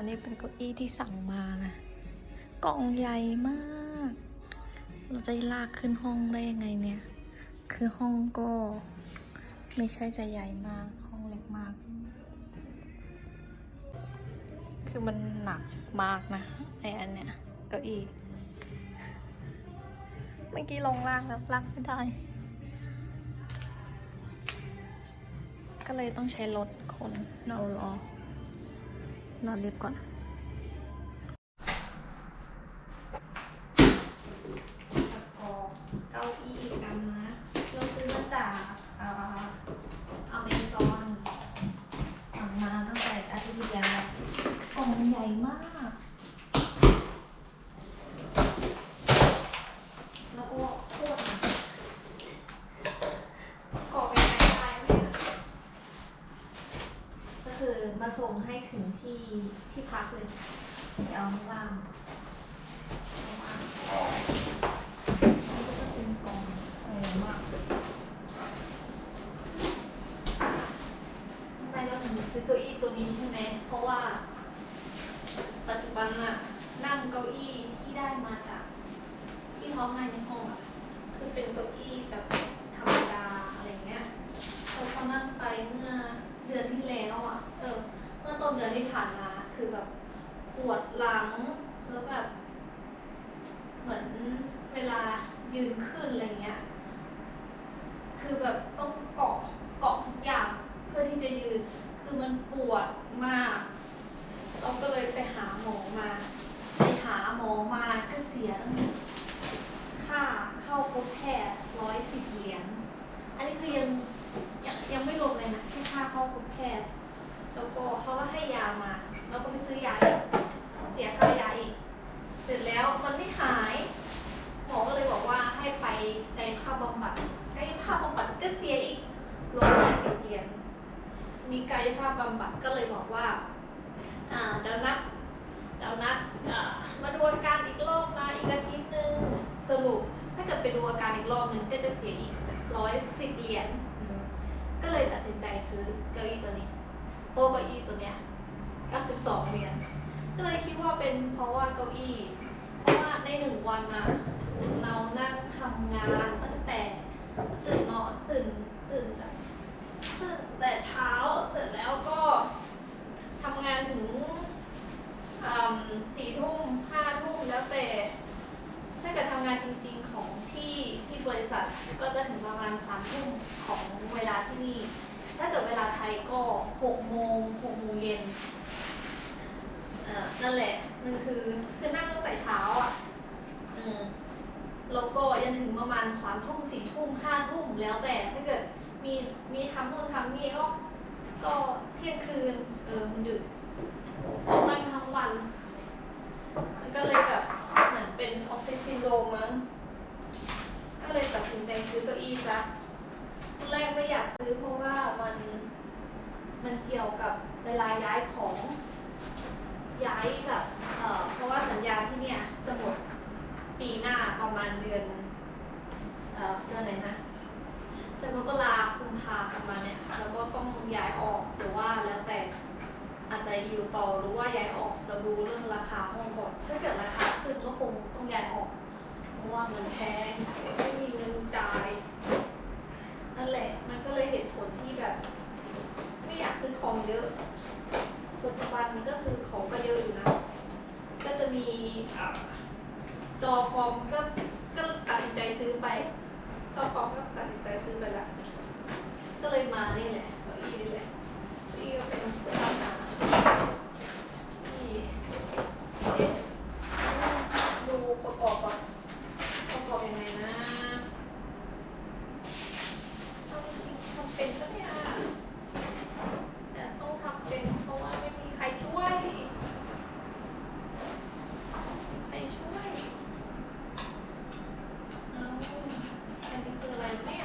อันนี้เป็นเก้าอี้ที่สั่งมานะกล่องใหญ่มาก เราจะลากขึ้นห้องได้ยังไงเนี่ย คือห้องก็ ไม่ใช่จะใหญ่มาก ห้องเล็กมาก คือมันหนักมากนะไออันเนี้ยเก้าอี้เมื่อกี้ลงล่างแล้วลากไม่ได้ ก็เลยต้องใช้รถคนเรารอ รอลิฟต์ก่อน เก้าอี้กันะเราซื้อมาจากเอ่ออเมซอนสั่งมาตั้งแต่อาทิตย์ที่แล้วกล่องใหญ่มาก แล้วก็โคตรหนักกรอบเป็นไงได้เนี่ยก็คือมาส่งให้ ถึงที่ที่พักเลยจะเอาข้างล่างว่างนี่ก็เป็นกองโอ้มากทำไมเราถึงซื้อเก้าอี้ตัวนี้ใช่ไหมเพราะว่า ปัจจุบันอะนั่งเก้าอี้ที่ได้มาจากที่เขาให้ในห้องอะคือเป็นเก้าอี้แบบธรรมดาอะไรเงี้ยเราเขานั่งไปเมื่อเดือนที่แล้วอะเออ มื่อต้นเดือนที่ผ่านมา คือแบบปวดหลังแล้วแบบ เหมือนเวลายืนขึ้นอะไรเงี้ย คือแบบต้องเกาะเกาะทุกอย่างเพื่อที่จะยืน คือมันปวดมาก เราก็เลยไปหาหมอมา ไปหาหมอมาก็เสียตั้งค่าเข้าพบแพทย์ร้อยสิบเหรียญ อันนี้คือยังยังยังไม่รวมเลยนะแค่ค่าเข้าพบแพทย์ แล้วก็เขาก็ให้ยามา แล้วก็ไปซื้อยาอีก เสียค่ายาอีก เสร็จแล้วมันไม่หาย หมอก็เลยบอกว่าให้ไปกาพบำบัดกายภาพบำบัดก็เสียอีกร้อยสิบเหรียญมีกายภาพบำบัดก็เลยบอกว่าอ่าเดี๋ยวนัดเดี๋ยวนัดมาดูอาการอีกรอบนะอีกอาทิตย์หนึ่งสรุปถ้าเกิดไปดูอาการอีกรอบหนึ่งก็จะเสียอีกร้อยสิบเหรียญก็เลยตัดสินใจซื้อเก้าอี้ตัวนี้เพราะว่าเก้าอี้ตัวเนี้ย92เหรียญก็เลยคิดว่าเป็นเพราะว่าเก้าอี้ เพราะว่าในหนึ่งวันอะเรานั่งทำงานตั้งแต่ตื่นนอนตื่นตื่นจากตื่นแต่เช้าเสร็จแล้วก็ ทำงานถึงสี่ทุ่มห้าทุ่มแล้วแต่ ถ้าเกิดทำงานจริงๆของ ที่บริษัทก็จะถึงประมาณสามทุ่มของเวลาที่นี่ ถ้าเกิดเวลาไทยก็หกโมงหกโมงเย็นเออนั่นแหละ มันคือคือนั่งตั้งแต่เช้าอะเออแล้วก็ยันถึงประมาณสามทุ่มสี่ทุ่มห้าทุ่มแล้วแต่ถ้าเกิดมีมีทำนู่นทำนี่ก็ก็เที่ยงคืน เออมันดึกต้องนั่งทั้งวัน มันก็เลยแบบเหมือนเป็นออฟฟิศซินโดรมมั้ง ก็เลยตัดสินใจซื้อเก้าอี้ซะตอนแรกไม่อยากซื้อเพราะว่ามันมันเกี่ยวกับเวลาย้ายของ ย้ายแบบเอ่อเพราะว่าสัญญาที่เนี่ยจะหมดปีหน้าประมาณเดือนเอ่อเดือนไหนนะแต่มกราคุมภาประมาณเนี้ยแล้วก็ต้องย้ายออกหรือว่าแล้วแต่อาจจะอยู่ต่อหรือว่าย้ายออกเราดูเรื่องราคาห้องก่อนถ้าเกิดราคาขึ้นก็คงต้องย้ายออก เพราะว่ามันแพงไม่มีเงินจ่ายนั่นแหละมันก็เลยเหตุผลที่แบบ ไม่อยากซื้อของเยอะปัจจุบันก็คือของก็เยอะอยู่นะ ก็จะมีจอคอมก็ก็ตัดสินใจซื้อไปจ้าของก็ตัดสินใจซื้อไปละก็เลยมานี่แหละเก้าอี้นี่แหละเก้าอี้ก็เป็นตามหนาที่เอ๊ะดูประกอบก่อนประกอบยังไงนะทำจริงทำเป็นปะเนี่ยแต่ต้องทำเป็นเพราะว่าไม่มีใครช่วยใครช่วย เอาอันนี้คืออะไรเนี่ย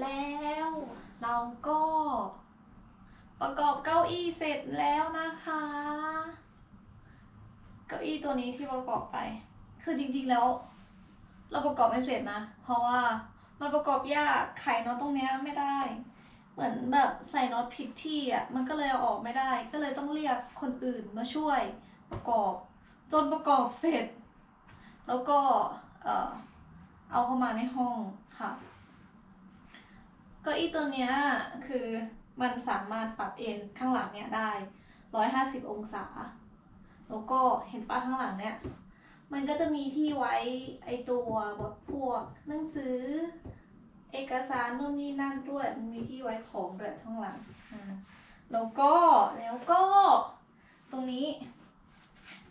แล้ว เราก็ ประกอบเก้าอี้เสร็จแล้วนะคะ เก้าอี้ตัวนี้ที่ประกอบไป คือจริงๆแล้ว เราประกอบไม่เสร็จนะ เพราะว่ามันประกอบยากไขน็อตตรงเนี้ยไม่ได้ เหมือนแบบใส่น็อตผิดที่อะมันก็เลยเอาออกไม่ได้ ก็เลยต้องเรียกคนอื่นมาช่วยประกอบ จนประกอบเสร็จ แล้วก็เออเอาเข้ามาในห้องค่ะ เก็อีตัวเนี้ยคือมันสามารถปรับเอนข้างหลังเนี้ยได้ร้อยห้าสิบองศา แล้วก็เห็นป้าข้างหลังเนี้ยมันก็จะมีที่ไว้ไอตัวแบบพวกหนังสือ เอกสารนู่นนี่นั่นด้วย มันมีที่ไว้ของด้วยข้างหลัง แล้วก็แล้วก็ตรงนี้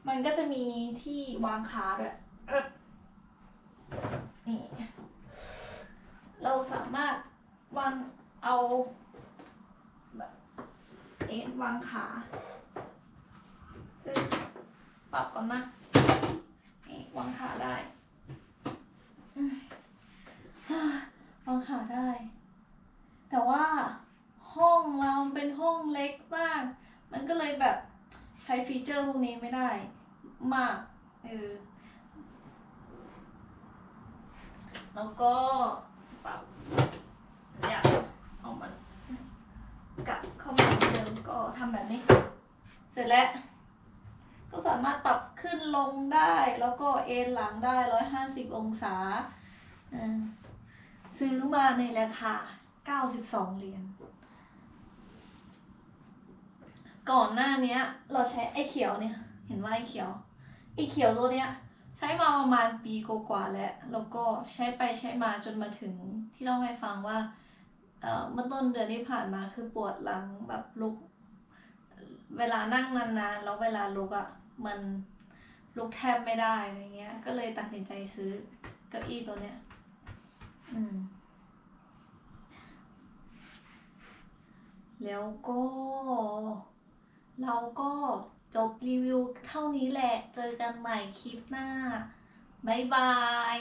มันก็จะมีที่วางขาด้วยเอิบนี่ เราสามารถวางเอาแบบเอ็นวางขาคือปรับก่อนนะนี่วางขาได้อืมฮ่าวางขาได้ แต่ว่าห้องเรามันเป็นห้องเล็กมาก มันก็เลยแบบใช้ฟีเจอร์พวกนี้ไม่ได้ มาก เออ แล้วก็ปรับอยากเอามันกลับเข้ามาเหมือนเดิม ก็ทำแบบนี้ เสร็จแล้ว ก็สามารถปรับขึ้นลงได้ แล้วก็เอนหลังได้ร้อยห้าสิบองศา ซื้อมาในราคาเก้าสิบสองเหรียญก่อนหน้านี้เราใช้ไอ้เขียวเนี่ย เห็นว่าไอ้เขียวไอ้เขียวตัวเนี้ย ใช้มาประมาณปีกว่าแล้ว แล้วก็ใช้ไปใช้มาจนมาถึงที่เล่าให้ฟังว่าเมื่อต้นเดือนที่ผ่านมาคือปวดหลังแบบลุก เวลานั่งนานๆแล้วเวลาลุกอะ่ะมันลุกแทบไม่ได้อะไรเงี้ย ก็เลยตัดสินใจซื้อเก้าอี้ตัวเนี้ย อืม แล้วก็ เราก็จบรีวิวเท่านี้แหละ เจอกันใหม่คลิปหน้า บ๊ายบาย